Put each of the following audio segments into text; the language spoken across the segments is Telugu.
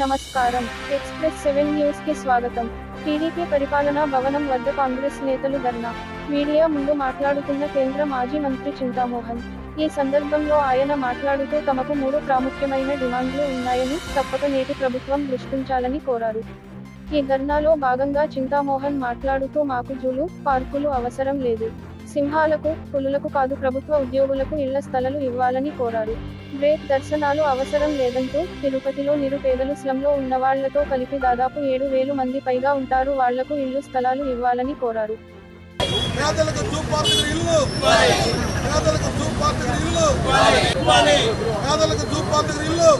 నమస్కారం. ఎక్స్ప్రెస్ సెవెన్ న్యూస్కి స్వాగతం. టీడీపీ పరిపాలనా భవనం వద్ద కాంగ్రెస్ నేతలు ధర్నా. మీడియా ముందు మాట్లాడుతున్న కేంద్ర మాజీ మంత్రి చింతామోహన్. ఈ సందర్భంలో ఆయన మాట్లాడుతూ తమకు మూడు ప్రాముఖ్యమైన డిమాండ్లు ఉన్నాయని తప్పక నేటి ప్రభుత్వం దృష్టించాలని కోరారు. ఈ ధర్నాలో భాగంగా చింతామోహన్ మాట్లాడుతూ మాకు జూలు పార్కులు అవసరం లేదు. సింహాలకు పులులకు కాదు ప్రభుత్వ ఉద్యోగులకు ఇళ్ళ స్థలాలు ఇవ్వాలని కోరారు. బ్రేక్ దర్శనాలు అవసరం లేదంటూ తిరుపతిలో నిరుపేదలు స్లంలో ఉన్నవాళ్ళతో కలిపి దాదాపు ఏడు వేలు మంది పైగా ఉంటారు వాళ్ళకు ఇళ్ళు స్థలాలు ఇవ్వాలని కోరారు. పేదలకు చూపార్తకు ఇల్లు. పేదలకు చూపార్తకు ఇల్లు. పేదలకు చూపార్తకు ఇల్లు.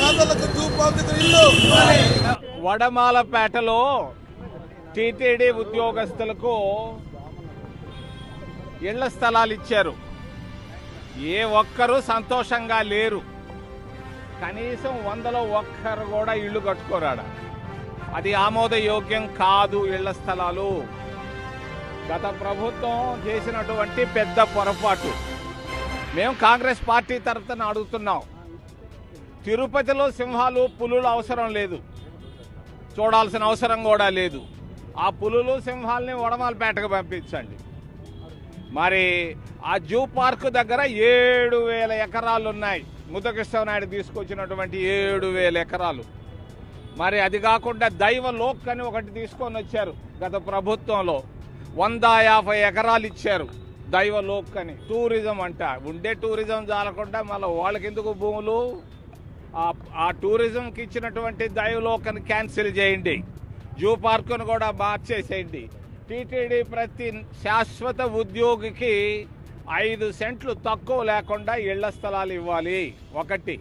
పేదలకు చూపార్తకు ఇల్లు. వడమాలపేటలో టీటీడీ ఉద్యోగస్తులకు ఇళ్ళ స్థలాలు ఇచ్చారు. ఏ ఒక్కరూ సంతోషంగా లేరు. కనీసం వందలో ఒక్కరు కూడా ఇల్లు కట్టుకోరాడ. అది ఆమోదయోగ్యం కాదు ఇళ్ళ స్థలాలు. గత ప్రభుత్వం చేసినటువంటి పెద్ద పొరపాటు. మేము కాంగ్రెస్ పార్టీ తరఫున అడుగుతున్నాం. తిరుపతిలో సింహాలు పులులు అవసరం లేదు. చూడాల్సిన అవసరం కూడా లేదు. ఆ పులులు సింహాలని వడమాలపేటకు పంపించండి. మరి ఆ జూ పార్క్ దగ్గర ఏడు వేల ఎకరాలు ఉన్నాయి. ముద్దకృష్ణనాయుడు తీసుకొచ్చినటువంటి ఏడు వేల ఎకరాలు. మరి అది కాకుండా దైవ లోక్ అని ఒకటి తీసుకొని వచ్చారు గత ప్రభుత్వంలో. వంద యాభై ఎకరాలు ఇచ్చారు దైవ లోక్ అని. టూరిజం అంట. ఉండే టూరిజం చాలకుండా మళ్ళీ వాళ్ళకి ఎందుకు భూములు? ఆ- ఆ టూరిజంకి ఇచ్చినటువంటి దైవలోకని క్యాన్సిల్ చేయండి. జూ పార్కును కూడా మార్చేసేయండి. టీటీడీ ప్రతి శాశ్వత ఉద్యోగికి ఐదు సెంట్లు తక్కువ లేకుండా ఇళ్ళ స్థలాలు ఇవ్వాలి. ఒకటి.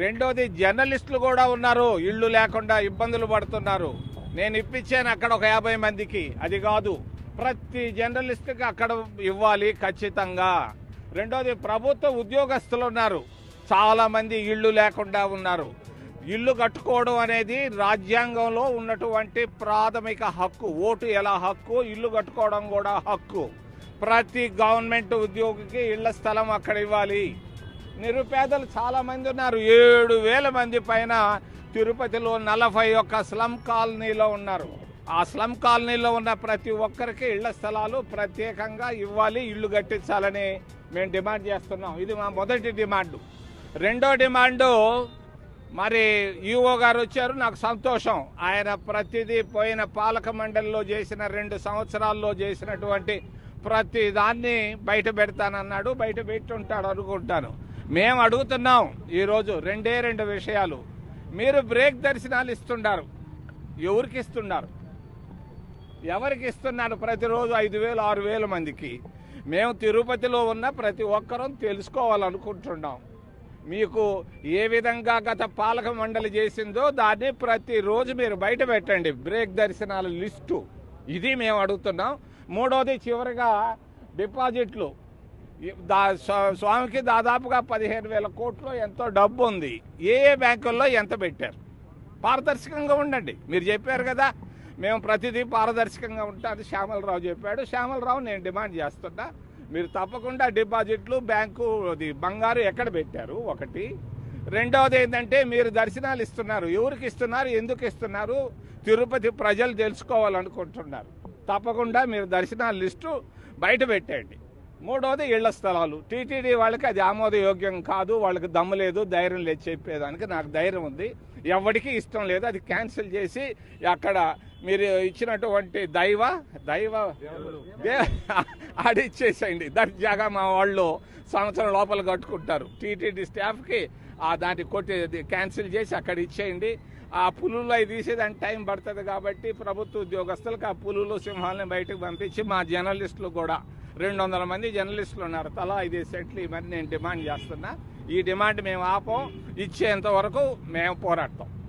రెండోది జర్నలిస్టులు కూడా ఉన్నారు ఇళ్ళు లేకుండా ఇబ్బందులు పడుతున్నారు. నేను ఇప్పించాను అక్కడ ఒక యాభై మందికి. అది కాదు ప్రతి జర్నలిస్ట్కి అక్కడ ఇవ్వాలి ఖచ్చితంగా. రెండోది ప్రభుత్వ ఉద్యోగస్తులు ఉన్నారు చాలామంది ఇళ్ళు లేకుండా ఉన్నారు. ఇల్లు కట్టుకోవడం అనేది రాజ్యాంగంలో ఉన్నటువంటి ప్రాథమిక హక్కు. ఓటు ఎలా హక్కు? ఇల్లు కట్టుకోవడం కూడా హక్కు. ప్రతి గవర్నమెంట్ ఉద్యోగికి ఇళ్ళ స్థలం అక్కడ ఇవ్వాలి. నిరుపేదలు చాలామంది ఉన్నారు. ఏడు వేల మంది పైన తిరుపతిలో నలభై ఒక్క స్లమ్ కాలనీలో ఉన్నారు. ఆ స్లమ్ కాలనీలో ఉన్న ప్రతి ఒక్కరికి ఇళ్ళ స్థలాలు ప్రత్యేకంగా ఇవ్వాలి ఇల్లు కట్టించాలని మేము డిమాండ్ చేస్తున్నాం. ఇది మా మొదటి డిమాండు. రెండో డిమాండు మరి ఈఓ గారు వచ్చారు నాకు సంతోషం. ఆయన ప్రతిదీ పోయిన పాలక మండలిలో చేసిన రెండు సంవత్సరాల్లో చేసినటువంటి ప్రతి దాన్ని బయట పెడతానన్నాడు బయట పెట్టుంటాడు అనుకుంటాను. మేము అడుగుతున్నాం ఈరోజు రెండే రెండు విషయాలు. మీరు బ్రేక్ దర్శనాలు ఇస్తున్నారు ఎవరికి ఇస్తున్నారు ఎవరికి ఇస్తున్నారు ప్రతిరోజు ఐదు వేలు ఆరు వేల మందికి? మేము తిరుపతిలో ఉన్న ప్రతి ఒక్కరూ తెలుసుకోవాలనుకుంటున్నాం. మీకు ఏ విధంగా గత పాలక మండలి చేసిందో దాన్ని ప్రతిరోజు మీరు బయట పెట్టండి. బ్రేక్ దర్శనాల లిస్టు. ఇది మేము అడుగుతున్నాం. మూడోది చివరిగా డిపాజిట్లు. దా స్వా- స్వామికి దాదాపుగా పదిహేను వేల కోట్లు ఎంతో డబ్బు ఉంది. ఏ ఏ బ్యాంకుల్లో ఎంత పెట్టారు? పారదర్శకంగా ఉండండి. మీరు చెప్పారు కదా మేము ప్రతిదీ పారదర్శకంగా ఉంటాను శ్యామలరావు చెప్పాడు. శ్యామలరావు నేను డిమాండ్ చేస్తున్నా. మీరు తప్పకుండా డిపాజిట్లు బ్యాంకు అది బంగారు ఎక్కడ పెట్టారు? ఒకటి. రెండవది ఏంటంటే మీరు దర్శనాలు ఇస్తున్నారు. ఎవరికి ఇస్తున్నారు? ఎందుకు ఇస్తున్నారు? తిరుపతి ప్రజలు తెలుసుకోవాలనుకుంటున్నారు. తప్పకుండా మీరు దర్శనాల లిస్టు బయట పెట్టండి. మూడవది ఇళ్ళ స్థలాలు. టీటీడీ వాళ్ళకి అది ఆమోదయోగ్యం కాదు వాళ్ళకి దమ్ము లేదు ధైర్యం లేదు చెప్పేదానికి నాకు ధైర్యం ఉంది. ఎవరికి ఇష్టం లేదు అది క్యాన్సిల్ చేసి అక్కడ మీరు ఇచ్చినటువంటి దైవ దైవ దే- ఆడిచ్చేసేయండి దర్జాగా మా వాళ్ళు సంవత్సరం లోపల కట్టుకుంటారు. టీటీడీ స్టాఫ్కి ఆ దాన్ని కొట్టి క్యాన్సిల్ చేసి అక్కడ ఇచ్చేయండి. ఆ పులులు అవి తీసేదానికి టైం పడుతుంది కాబట్టి ప్రభుత్వ ఉద్యోగస్తులకు ఆ పులులు సింహాలని బయటకు పంపించి మా జర్నలిస్టులు కూడా రెండు వందల మంది జర్నలిస్టులు ఉన్నారు తలా ఐదు సెంట్లు ఇవన్నీ నేను డిమాండ్ చేస్తున్నా. ఈ డిమాండ్ మేము ఆపం. ఇచ్చేంత వరకు మేము పోరాడతాం.